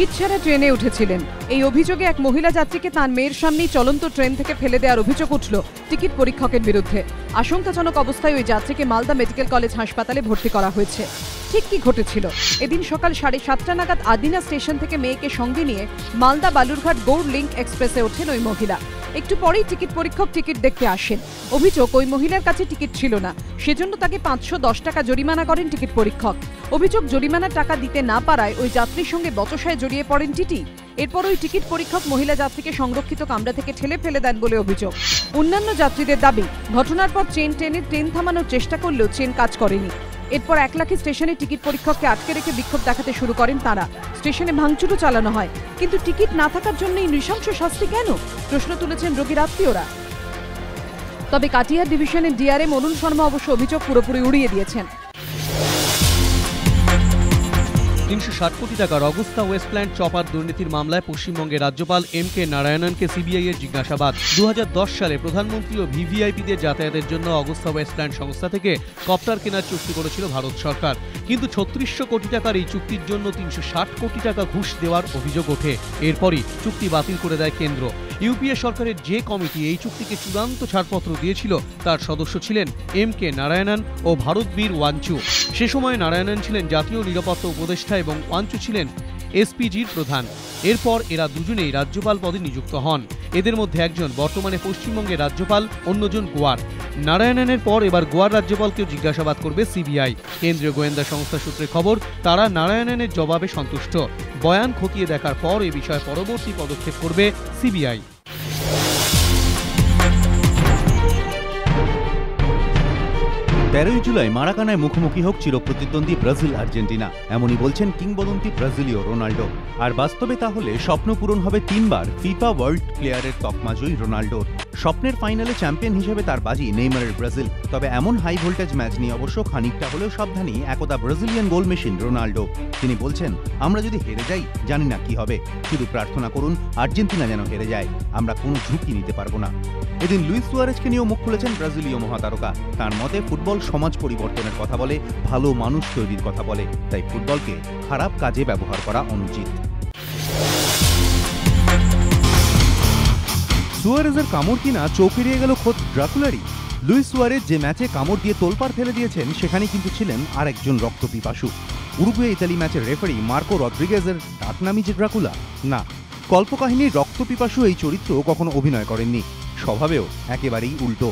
Ticket ছাড়া ট্রেনে উঠেছিলেন। এই অভিযোগে এক মহিলা যাত্রীকে তার মেয়ের সামনেই চলন্ত ট্রেন থেকে ফেলে দেওয়ার অভিযোগ উঠল টিকিট পরীক্ষকের বিরুদ্ধে। আশঙ্কাজনক অবস্থায় ওই যাত্রীকে মালদা মেডিকেল কলেজ হাসপাতালে ভর্তি করা হয়েছে। ঠিক কি ঘটেছিল? এদিন সকাল সাড়ে সাতটা নাগাদ আদিনা স্টেশন থেকে মেয়েকে সঙ্গে নিয়ে মালদা বালুরঘাট গৌড় লিঙ্ক এক্সপ্রেসে ওঠেন ওই মহিলা। একটু পরেই টিকিট পরীক্ষক টিকিট দেখতে আসেন। অভিযোগ, ওই মহিলার কাছে টিকিট ছিল না। সেজন্য তাকে পাঁচশো দশ টাকা জরিমানা করেন টিকিট পরীক্ষক। অভিযোগ, জরিমানার টাকা দিতে না পারায় ওই যাত্রীর সঙ্গে বচসায় জড়িয়ে পড়েন টিটি। এরপর ওই টিকিট পরীক্ষক মহিলা যাত্রীকে সংরক্ষিত কামরা থেকে ঠেলে ফেলে দেন বলে অভিযোগ। অন্যান্য যাত্রীদের দাবি, ঘটনার পর চেন টেনে ট্রেন থামানোর চেষ্টা করলেও চেন কাজ করেনি। এরপর এক লাখে স্টেশনে টিকিট পরীক্ষককে আটকে রেখে বিক্ষোভ দেখাতে শুরু করেন তারা। স্টেশনে ভাঙচুরও চালানো হয়। কিন্তু টিকিট না থাকার জন্যই নৃশংস শাস্তি কেন? প্রশ্ন তুলেছেন রোগীর আত্মীয়রা। তবে কাটিহার ডিভিশনের ডিআরএম অরুণ শর্মা অবশ্য অভিযোগ পুরোপুরি উড়িয়ে দিয়েছেন। তিনশো ষাট কোটি টাকার অগস্তা ওয়েস্টল্যান্ড চপার দুর্নীতির মামলায় পশ্চিমবঙ্গের রাজ্যপাল এম কে নারায়ণনকে সিবিআই এর জিজ্ঞাসাবাদ। দু হাজার দশ সালে প্রধানমন্ত্রী ও ভিভিআইপিদের যাতায়াতের জন্য অগস্তা ওয়েস্টল্যান্ড সংস্থা থেকে কপ্টার কেনার চুক্তি করেছিল ভারত সরকার। কিন্তু ছত্রিশশো কোটি টাকার এই চুক্তির জন্য তিনশো ষাট কোটি টাকা ঘুষ দেওয়ার অভিযোগ ওঠে। এরপরই চুক্তি বাতিল করে দেয় কেন্দ্র। ইউপিএ সরকারের যে কমিটি এই চুক্তিকে চূড়ান্ত ছাড়পত্র দিয়েছিল, তার সদস্য ছিলেন এম কে নারায়ণন ও ভারতবীর ওয়াঞ্চু। সে সময় নারায়ণন ছিলেন জাতীয় নিরাপত্তা উপদেষ্টা এবং ওয়াঞ্চু ছিলেন এসপিজির প্রধান। এরপর এরা দুজনেই রাজ্যপাল পদে নিযুক্ত হন। এদের মধ্যে একজন বর্তমানে পশ্চিমবঙ্গের রাজ্যপাল, অন্যজন গোয়ার। নারায়ণনের পর এবার গোয়ার রাজ্যপালকেও জিজ্ঞাসাবাদ করবে সিবিআই। কেন্দ্রীয় গোয়েন্দা সংস্থা সূত্রে খবর, তারা নারায়ণনের জবাবে সন্তুষ্ট। বয়ান খতিয়ে দেখার পর এ বিষয়ে পরবর্তী পদক্ষেপ করবে সিবিআই। তেরোই জুলাই মারাকানায় মুখোমুখি হোক চিরপ্রতিদ্বন্দ্বী ব্রাজিল আর্জেন্টিনা। এমনই বলছেন কিংবদন্তি ব্রাজিলীয় রোনাল্ডো। আর বাস্তবে তাহলে স্বপ্ন পূরণ হবে তিনবার, ফিফা ওয়ার্ল্ড প্লেয়ারের তকমাজয়ী রোনাল্ডোর। স্বপ্নের ফাইনালে চ্যাম্পিয়ন হিসেবে তার বাজি নেইমারের ব্রাজিল। তবে এমন হাই ভোল্টেজ ম্যাচ নিয়ে অবশ্য খানিকটা হলেও সাবধানী একদা ব্রাজিলিয়ান গোল মেশিন রোনাল্ডো। তিনি বলছেন, আমরা যদি হেরে যাই, জানি না কি হবে। শুধু প্রার্থনা করুন, আর্জেন্টিনা যেন হেরে যায়। আমরা কোনো ঝুঁকি নিতে পারব না। এদিন লুইস সুয়ারেজকে নিয়েও মুখ খুলেছেন ব্রাজিলীয় মহাতারকা। তার মতে, ফুটবল সমাজ পরিবর্তনের কথা বলে, ভালো মানুষ তৈরির কথা বলে। তাই ফুটবলকে খারাপ কাজে ব্যবহার করা অনুচিত। সুয়ারেজের কামড় কিনা চোখ এড়িয়ে গেল খোদ ড্রাকুলারি লুইস সুয়ারেজ যে ম্যাচে কামড় দিয়ে তোলপাড় ফেলে দিয়েছেন সেখানে কিন্তু ছিলেন আর একজন রক্তপিপাসু উরুগুয়ে ইতালি ম্যাচের রেফারি মার্কো রদ্রিগেজের ডাকনামি যে ড্রাকুলা, না, কল্পকাহিনীর রক্তপিপাসু এই চরিত্র কখনো অভিনয় করেননি। স্বভাবেও একেবারেই উল্টো।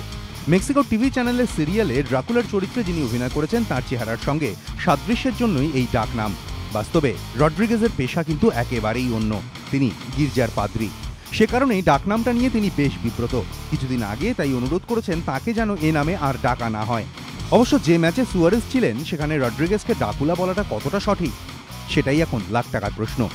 মেক্সিকো টিভি চ্যানেলের সিরিয়ালে ড্রাকুলার চরিত্রে যিনি অভিনয় করেছেন, তার চেহারার সঙ্গে সাদৃশ্যের জন্যই এই ডাকনাম। বাস্তবে রড্রিগেজের পেশা কিন্তু একেবারেই অন্য। তিনি গির্জার পাদ্রী। সে কারণেই ডাকনামটা নিয়ে তিনি বেশ বিব্রত। কিছুদিন আগে তাই অনুরোধ করেছেন তাকে যেন এ নামে আর ডাকা না হয়। অবশ্য যে ম্যাচে সুয়ারেস ছিলেন, সেখানে রড্রিগেজকে ডাকুলা বলাটা কতটা সঠিক, সেটাই এখন লাখ টাকার প্রশ্ন।